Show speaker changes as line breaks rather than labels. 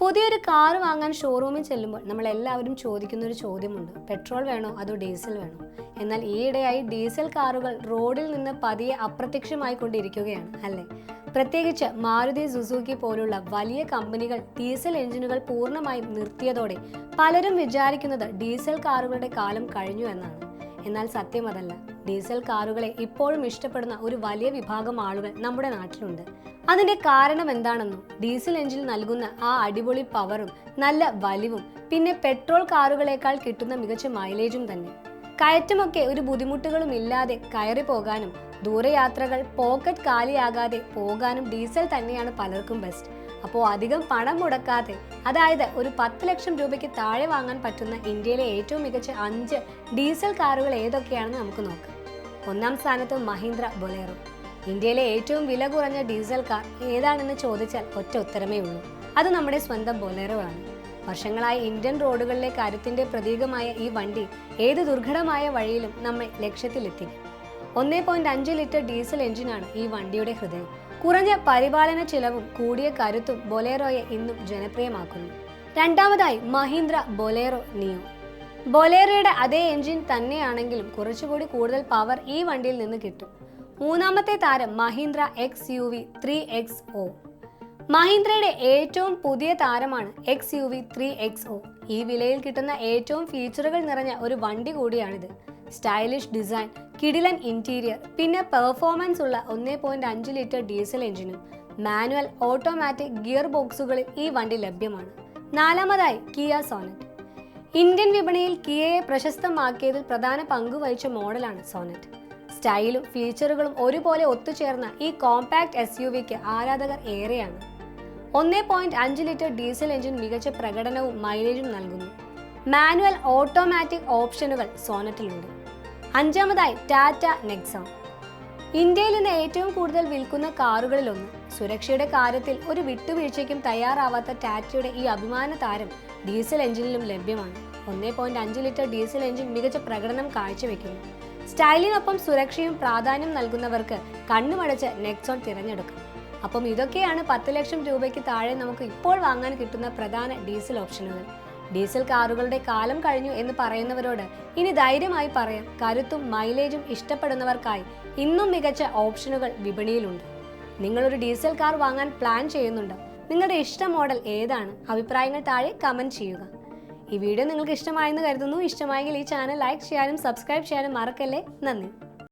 പുതിയൊരു കാർ വാങ്ങാൻ ഷോറൂമിൽ ചെല്ലുമ്പോൾ നമ്മൾ എല്ലാവരും ചോദിക്കുന്ന ഒരു ചോദ്യമുണ്ട്. പെട്രോൾ വേണോ? അതോ ഡീസൽ വേണോ? എന്നാൽ ഈയിടെയായി ഡീസൽ കാറുകൾ റോഡിൽ നിന്ന് പതിയെ അപ്രത്യക്ഷമായി കൊണ്ടിരിക്കുകയാണ് അല്ലേ? പ്രത്യേകിച്ച് മാരുതി സുസുക്കി പോലുള്ള വലിയ കമ്പനികൾ ഡീസൽ എഞ്ചിനുകൾ പൂർണമായും നിർത്തിയതോടെ പലരും വിചാരിക്കുന്നത് ഡീസൽ കാറുകളുടെ കാലം കഴിഞ്ഞു എന്നാണ്. എന്നാൽ സത്യം അതല്ല. ഡീസൽ കാറുകളെ ഇപ്പോഴും ഇഷ്ടപ്പെടുന്ന ഒരു വലിയ വിഭാഗം ആളുകൾ നമ്മുടെ നാട്ടിലുണ്ട്. അതിന്റെ കാരണം എന്താണെന്നും ഡീസൽ എഞ്ചിൻ നൽകുന്ന ആ അടിപൊളി പവറും നല്ല വലിവും പിന്നെ പെട്രോൾ കാറുകളേക്കാൾ കിട്ടുന്ന മികച്ച മൈലേജും തന്നെ. കയറ്റമൊക്കെ ഒരു ബുദ്ധിമുട്ടുകളും ഇല്ലാതെ കയറി പോകാനും ദൂരയാത്രകൾ പോക്കറ്റ് കാലിയാകാതെ പോകാനും ഡീസൽ തന്നെയാണ് പലർക്കും ബെസ്റ്റ് അപ്പോൾ അധികം പണം മുടക്കാതെ അതായത് ഒരു പത്ത് ലക്ഷം രൂപയ്ക്ക് താഴെ വാങ്ങാൻ പറ്റുന്ന ഇന്ത്യയിലെ ഏറ്റവും മികച്ച അഞ്ച് ഡീസൽ കാറുകൾ ഏതൊക്കെയാണെന്ന് നമുക്ക് നോക്കാം. ഒന്നാം സ്ഥാനത്ത് മഹീന്ദ്ര ബൊലേറോ. ഇന്ത്യയിലെ ഏറ്റവും വില കുറഞ്ഞ ഡീസൽ കാർ ഏതാണെന്ന് ചോദിച്ചാൽ ഒറ്റ ഉത്തരമേ ഉള്ളൂ. അത് നമ്മുടെ സ്വന്തം ബൊലേറോ ആണ്. വർഷങ്ങളായി ഇന്ത്യൻ റോഡുകളിലെ കരുത്തിന്റെ പ്രതീകമായ ഈ വണ്ടി ഏത് ദുർഘടമായ വഴിയിലും നമ്മെ ലക്ഷ്യത്തിലെത്തിക്കും ഒന്നേ പോയിന്റ് അഞ്ച് ലിറ്റർ ഡീസൽ എഞ്ചിനാണ് ഈ വണ്ടിയുടെ ഹൃദയം. കുറഞ്ഞ പരിപാലന ചിലവും കൂടിയ കരുത്തും ബൊലേറോയെ ഇന്നും ജനപ്രിയമാക്കുന്നു. രണ്ടാമതായി മഹീന്ദ്ര ബൊലേറോ നിയോ. ബൊലേറോയുടെ അതേ എഞ്ചിൻ തന്നെയാണെങ്കിലും കുറച്ചുകൂടി കൂടുതൽ പവർ ഈ വണ്ടിയിൽ നിന്ന് കിട്ടും. മൂന്നാമത്തെ താരം Mahindra X U V three X O. മഹീന്ദ്രയുടെ ഏറ്റവും പുതിയ താരമാണ് X U V three X O. ഈ വിലയിൽ കിട്ടുന്ന ഏറ്റവും ഫീച്ചറുകൾ നിറഞ്ഞ ഒരു വണ്ടി കൂടിയാണിത്. സ്റ്റൈലിഷ് ഡിസൈൻ കിടിലൻ ഇന്റീരിയർ പിന്നെ പെർഫോമൻസ് ഉള്ള ഒന്നേ പോയിന്റ് അഞ്ച് ലിറ്റർ ഡീസൽ എഞ്ചിനും മാനുവൽ ഓട്ടോമാറ്റിക് ഗിയർ ബോക്സുകളിൽ ഈ വണ്ടി ലഭ്യമാണ്. നാലാമതായി കിയ സോനറ്റ്. ഇന്ത്യൻ വിപണിയിൽ കിയയെ പ്രശസ്തമാക്കിയതിൽ പ്രധാന പങ്കുവഹിച്ച മോഡലാണ് സോനറ്റ്. സ്റ്റൈലും ഫീച്ചറുകളും ഒരുപോലെ ഒത്തുചേർന്ന ഈ കോമ്പാക്ട് എസ് യു വിക്ക് ആരാധകർ ഏറെയാണ്. ഒന്നേ പോയിന്റ് അഞ്ച് ലിറ്റർ ഡീസൽ എഞ്ചിൻ മികച്ച പ്രകടനവും മൈലേജും നൽകുന്നു. മാനുവൽ ഓട്ടോമാറ്റിക് ഓപ്ഷനുകൾ സോനറ്റിലുണ്ട്. അഞ്ചാമതായി ടാറ്റ നെക്സോൺ ഇന്ത്യയിൽ ഇന്ന് ഏറ്റവും കൂടുതൽ വിൽക്കുന്ന കാറുകളിലൊന്ന്. സുരക്ഷയുടെ കാര്യത്തിൽ ഒരു വിട്ടുവീഴ്ചയ്ക്കും തയ്യാറാവാത്ത ടാറ്റയുടെ ഈ അഭിമാന താരം ഡീസൽ എഞ്ചിനിലും ലഭ്യമാണ്. ഒന്നേ പോയിന്റ് അഞ്ച് ലിറ്റർ ഡീസൽ എഞ്ചിൻ മികച്ച പ്രകടനം കാഴ്ചവെക്കുന്നു. സ്റ്റൈലിനൊപ്പം സുരക്ഷയും പ്രാധാന്യം നൽകുന്നവർക്ക് കണ്ണുമടച്ച് നെക്സോൺ തിരഞ്ഞെടുക്കാം. അപ്പം ഇതൊക്കെയാണ് പത്ത് ലക്ഷം രൂപയ്ക്ക് താഴെ നമുക്ക് ഇപ്പോൾ വാങ്ങാൻ കിട്ടുന്ന പ്രധാന ഡീസൽ ഓപ്ഷനുകൾ. ഡീസൽ കാറുകളുടെ കാലം കഴിഞ്ഞു എന്ന് പറയുന്നവരോട് ഇനി ധൈര്യമായി പറയാം കരുത്തും മൈലേജും ഇഷ്ടപ്പെടുന്നവർക്കായി ഇന്നും മികച്ച ഓപ്ഷനുകൾ വിപണിയിലുണ്ട്. നിങ്ങളൊരു ഡീസൽ കാർ വാങ്ങാൻ പ്ലാൻ ചെയ്യുന്നുണ്ടോ? നിങ്ങളുടെ ഇഷ്ട മോഡൽ ഏതാണ്? അഭിപ്രായങ്ങൾ താഴെ കമന്റ് ചെയ്യുക. ഈ വീഡിയോ നിങ്ങൾക്ക് ഇഷ്ടമായെന്ന് കരുതുന്നു. ഇഷ്ടമായെങ്കിൽ ഈ ചാനൽ ലൈക്ക് ചെയ്യാനും സബ്സ്ക്രൈബ് ചെയ്യാനും മറക്കല്ലേ? നന്ദി.